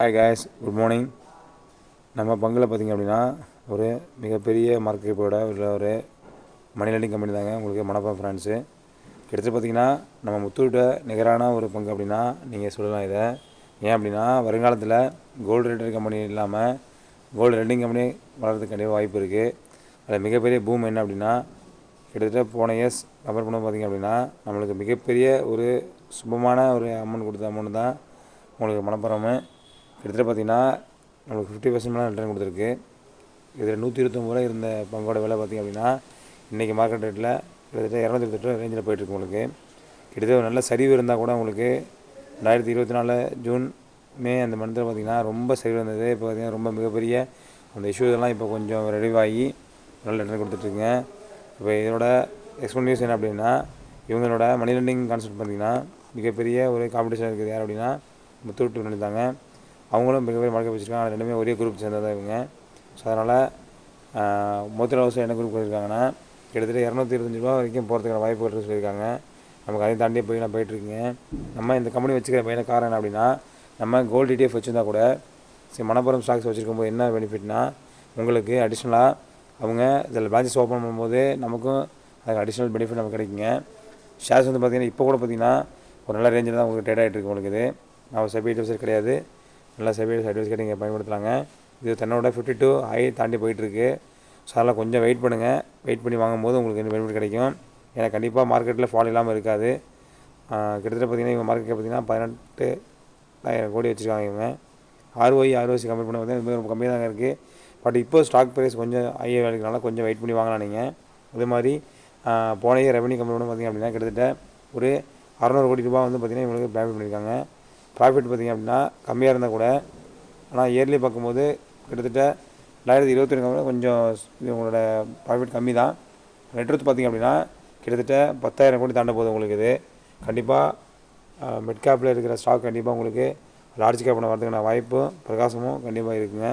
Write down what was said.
Hi guys good morning நம்ம பங்கில் பார்த்திங்க அப்படின்னா ஒரு மிகப்பெரிய மார்க்கெட்டோட உள்ள ஒரு மணி லெண்டிங் கம்பெனி தாங்க. உங்களுக்கு மணப்பம் ஃப்ரான்ஸு கிட்டத்தட்ட பார்த்திங்கன்னா நம்ம முத்தூட்ட நிகரான ஒரு பங்கு அப்படின்னா நீங்கள் சொல்லலாம் இதை. ஏன் அப்படின்னா வருங்காலத்தில் கோல்டு ரெண்டர் கம்பெனி இல்லாமல் கோல்டு ரெண்டிங் கம்பெனி வளர்கிறதுக்கு கண்டிப்பாக வாய்ப்பு இருக்குது அதில் மிகப்பெரிய பூம் என்ன அப்படின்னா கிட்டத்தட்ட போன இயர்ஸ் கம்பேர் பண்ண பார்த்திங்க அப்படின்னா நம்மளுக்கு மிகப்பெரிய ஒரு சுபமான ஒரு அமௌண்ட் கொடுத்த அமௌண்ட் தான் உங்களுக்கு மணப்புறமே கிட்டத்தட்ட பார்த்திங்கன்னா நம்மளுக்கு ஃபிஃப்டி பர்சன்ட் மேலே ரிட்டர்ன் கொடுத்துருக்கு. இதில் நூற்றி இருபத்தொம்பது ரூபா இருந்த பங்கோட விலை பார்த்திங்க அப்படின்னா இன்றைக்கி மார்க்கெட் ரேட்டில் கிட்டத்தட்ட இரநூத்தி இருபத்தெட்டு ரூபா ரேஞ்சில் போயிட்டுருக்கு உங்களுக்கு. கிட்டத்தட்ட ஒரு நல்ல சரிவு இருந்தால் கூட உங்களுக்கு ரெண்டாயிரத்தி இருபத்தி நாலு ஜூன் மே அந்த மந்த்தில் பார்த்திங்கன்னா ரொம்ப சரிவு இருந்தது. இப்போ பார்த்திங்கன்னா ரொம்ப மிகப்பெரிய அந்த இஷ்யூ இதெல்லாம் இப்போ கொஞ்சம் ரெடிவாகி நல்ல ரிட்டர்ன் கொடுத்துட்ருக்குங்க இப்போ இதோட எக்ஸ்போர்ட் நியூஸ் என்ன அப்படின்னா இவங்களோட மணி லெண்டிங் கான்செப்ட் பார்த்திங்கன்னா மிகப்பெரிய ஒரு காம்படிஷன் இருக்குது. யார் அப்படின்னா முத்தூட்டு பண்ணியிருந்தாங்க அவங்களும் மிகப்பெரிய மார்க்கெட் வச்சுருக்காங்க. அது ரெண்டுமே ஒரே குரூப் சேர்ந்ததாக இவங்க. ஸோ அதனால் மொத்தத்தில் வருஷம் என்ன குரூப் போயிருக்காங்கன்னா கிட்டத்தட்ட இரநூத்தி இருபத்தஞ்சி ரூபா வரைக்கும் போகிறதுக்கான வாய்ப்பு இருக்குன்னு சொல்லியிருக்காங்க. நமக்கு அதையும் தாண்டி போய் நான் போயிட்டுருக்கீங்க. நம்ம இந்த கம்பெனி வச்சுக்கிற மெயின காரணம் என்ன அப்படின்னா நம்ம கோல்டு டிடிஎஃப் வச்சுருந்தா கூட சரி மணப்புரம் ஸ்டாக்ஸ் வச்சுருக்கும் போது என்ன பெனிஃபிட்னா உங்களுக்கு அடிஷ்னலாக அவங்க இதில் பிரான்ச்சஸ் ஓப்பன் பண்ணும்போது நமக்கும் அதுக்கு அடிஷ்னல் பெனிஃபிட் நமக்கு கிடைக்குங்க. ஷேர்ஸ் வந்து பார்த்திங்கன்னா இப்போ கூட பார்த்திங்கன்னா ஒரு நல்ல ரேஞ்சில் தான் உங்களுக்கு ட்ரேட் ஆகிட்டு இருக்கு உங்களுக்கு இது. நான் செபி அட்வைசர் கிடையாது. நல்லா சர்வீஸ் சர்டிஃபிகேட் நீங்கள் பயன்படுத்தலாங்க இது தன்னோட ஃபிஃப்டி டூ ஹை தாண்டி போயிட்டுருக்கு. ஸோ அதெல்லாம் கொஞ்சம் வெயிட் பண்ணுங்கள் வெயிட் பண்ணி வாங்கும்போது உங்களுக்கு இந்த பெனிஃபிட் கிடைக்கும்? ஏன்னா கண்டிப்பாக மார்க்கெட்டில் ஃபால் இல்லாமல் இருக்காது. கிட்டத்தட்ட பார்த்திங்கன்னா இவங்க மார்க்கெட் பார்த்திங்கன்னா பதினெட்டு ஆயிரம் கோடி வச்சுருக்காங்க இவங்க. ஆர்ஓஐ ஆர்ஓசி கம்பேர் பண்ண பார்த்தீங்கன்னா ரொம்ப கம்மியாக தாங்க இருக்குது பட் இப்போ ஸ்டாக் ப்ரைஸ் கொஞ்சம் ஹையாக வேலைக்குனால கொஞ்சம் வெயிட் பண்ணி வாங்கலாம் நீங்கள் அதே மாதிரி போன இயர் ரெவன்யூ கம்பெனி பண்ண பார்த்திங்க அப்படின்னா கிட்டத்தட்ட ஒரு அறநூறு கோடி ரூபா வந்து பார்த்திங்கன்னா இவங்களுக்கு பேமெண்ட் பண்ணியிருக்காங்க ப்ராஃபிட் பார்த்திங்க அப்படின்னா கம்மியாக இருந்தால் கூட ஆனால் இயர்லி பார்க்கும்போது கிட்டத்தட்ட ரெண்டாயிரத்தி இருபத்தி ரெண்டு கொஞ்சம் உங்களோட ப்ராஃபிட் கம்மி தான் நெட்ஒர்த் பார்த்திங்க அப்படின்னா கிட்டத்தட்ட பத்தாயிரம் கோடி தாண்ட போகுது உங்களுக்கு இது. கண்டிப்பாக மிட் கேப்பில் இருக்கிற ஸ்டாக் கண்டிப்பாக உங்களுக்கு லார்ஜ் கேப்பில் வரதுக்கான வாய்ப்பும் பிரகாசமும் கண்டிப்பாக இருக்குங்க.